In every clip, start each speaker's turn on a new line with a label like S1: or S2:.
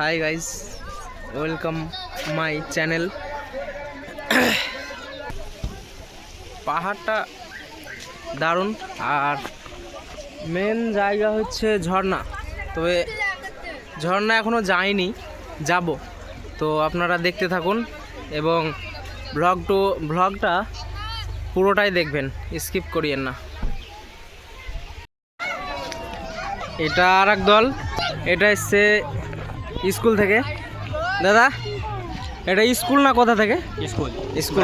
S1: Hi guys welcome my channel পাহাড়টা দারুণ, আর main জায়গা হচ্ছে ঝর্ণা। তবে ঝর্ণা এখনও যায়নি যাব। তো আপনারা দেখতে থাকুন, এবং ব্লগ টু ব্লগটা পুরোটাই দেখবেন স্কিপ করিয়েন না। এটা আর এক দল, এটা এসছে স্কুল থেকে? দাদা এটা স্কুল না কোথা থেকে?
S2: স্কুল।
S1: স্কুল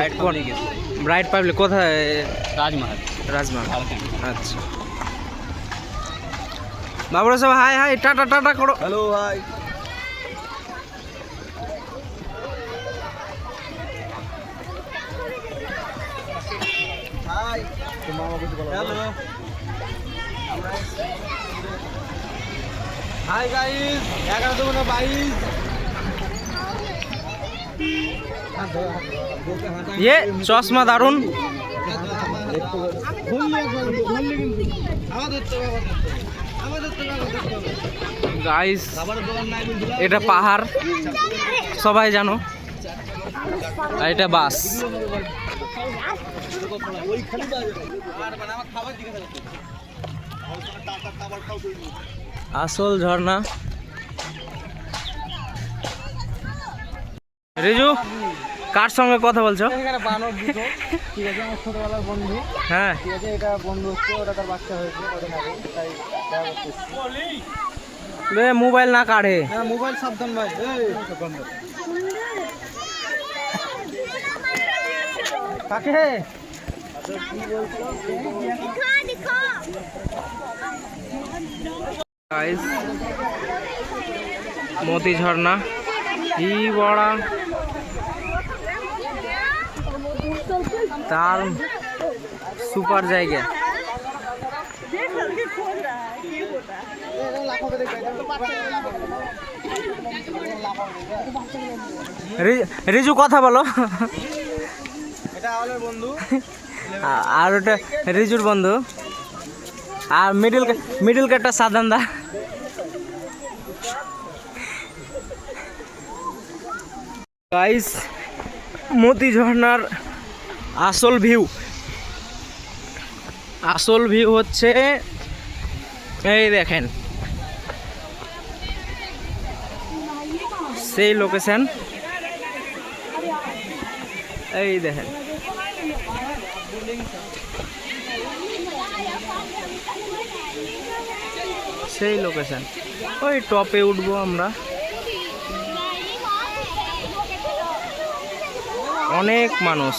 S1: ব্রাইট পাবলিক কোথায়?
S2: রাজমহল।
S1: রাজমহল। আচ্ছা। বাবুরা সব হাই হাই টাটা টাটা করো।
S2: হ্যালো ভাই হ্যালো হাই গাইস এগারো বাইশ।
S1: চশমা দারুণ গাইস এটা পাহাড়। সবাই জানো। আর এটা বাস। আসল ঝর্ণা। রিজু কার সঙ্গে কথা বলছো?
S2: এখানে বানর দুটো। ঠিক আছে আমার ছোটবেলার বন্ধু।
S1: হ্যাঁ।
S2: ঠিক আছে এটা বন্ধু হচ্ছে ওটা তার বাচ্চা হয়েছে ওটা তাই
S1: মোবাইল না কাঢ়ে
S2: হ্যাঁ মোবাইল সাবধান ভাই এই। বন্ধ কাকে
S1: গাইস মোতি ঝর্ণা। ই বড়া। তার সুপার জায়গা। রিজু কথা বলো।
S2: এটা আমাদের বন্ধু।
S1: আর ওটা রিজুর বন্ধু। আর মিডিল মিডিল কাটটা সাধান দা গাইস মতি ঝর্ণার আসল ভিউ আসল ভিউ হচ্ছে, এই দেখেন। সেই লোকেশন এই দেখেন। সেই লোকেশন ওই টপে উঠবো আমরা। অনেক মানুষ।